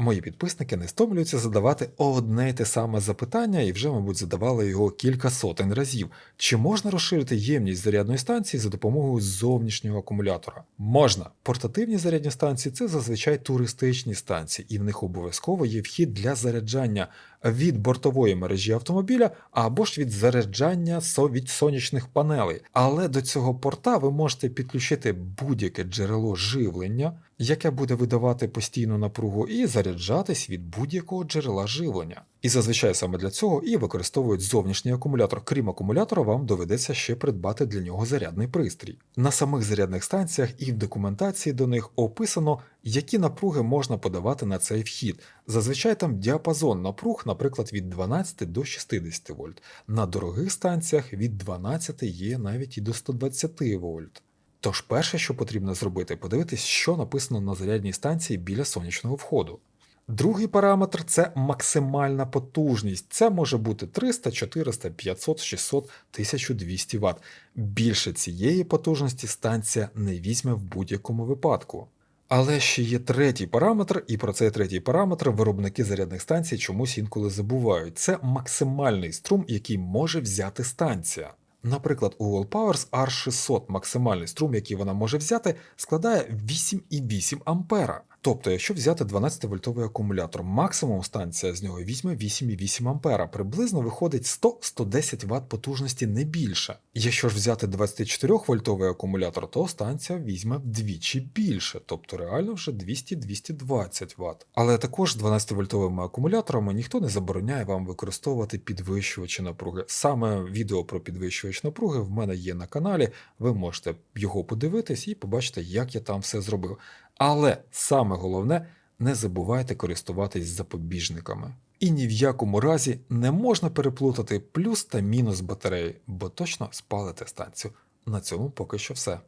Мої підписники не стомлюються задавати одне й те саме запитання і вже, мабуть, задавали його кілька сотень разів. Чи можна розширити ємність зарядної станції за допомогою зовнішнього акумулятора? Можна. Портативні зарядні станції це зазвичай туристичні станції, і в них обов'язково є вхід для заряджання від бортової мережі автомобіля або ж від заряджання від сонячних панелей. Але до цього порта ви можете підключити будь-яке джерело живлення, яке буде видавати постійну напругу, і заряджатись від будь-якого джерела живлення. І зазвичай саме для цього і використовують зовнішній акумулятор. Крім акумулятора, вам доведеться ще придбати для нього зарядний пристрій. На самих зарядних станціях і в документації до них описано, які напруги можна подавати на цей вхід. Зазвичай там діапазон напруг, наприклад, від 12 до 60 вольт. На дорогих станціях від 12 є навіть і до 120 вольт. Тож перше, що потрібно зробити, подивитись, що написано на зарядній станції біля сонячного входу. Другий параметр це максимальна потужність. Це може бути 300, 400, 500, 600, 1200 Вт. Більше цієї потужності станція не візьме в будь-якому випадку. Але ще є третій параметр, і про цей третій параметр виробники зарядних станцій чомусь інколи забувають. Це максимальний струм, який може взяти станція. Наприклад, у Wallpowers R600 максимальний струм, який вона може взяти, складає 8,8 ампера. Тобто, якщо взяти 12-вольтовий акумулятор, максимум станція з нього візьме 8,8 ампера. Приблизно виходить 100-110 Вт потужності не більше. Якщо ж взяти 24-вольтовий акумулятор, то станція візьме вдвічі більше, тобто реально вже 200-220 Вт. Але також 12-вольтовими акумуляторами ніхто не забороняє вам використовувати підвищувачі напруги. Саме відео про підвищувач напруги в мене є на каналі. Ви можете його подивитись і побачити, як я там все зробив. Але саме головне, не забувайте користуватись запобіжниками. І ні в якому разі не можна переплутати плюс та мінус батареї, бо точно спалите станцію. На цьому поки що все.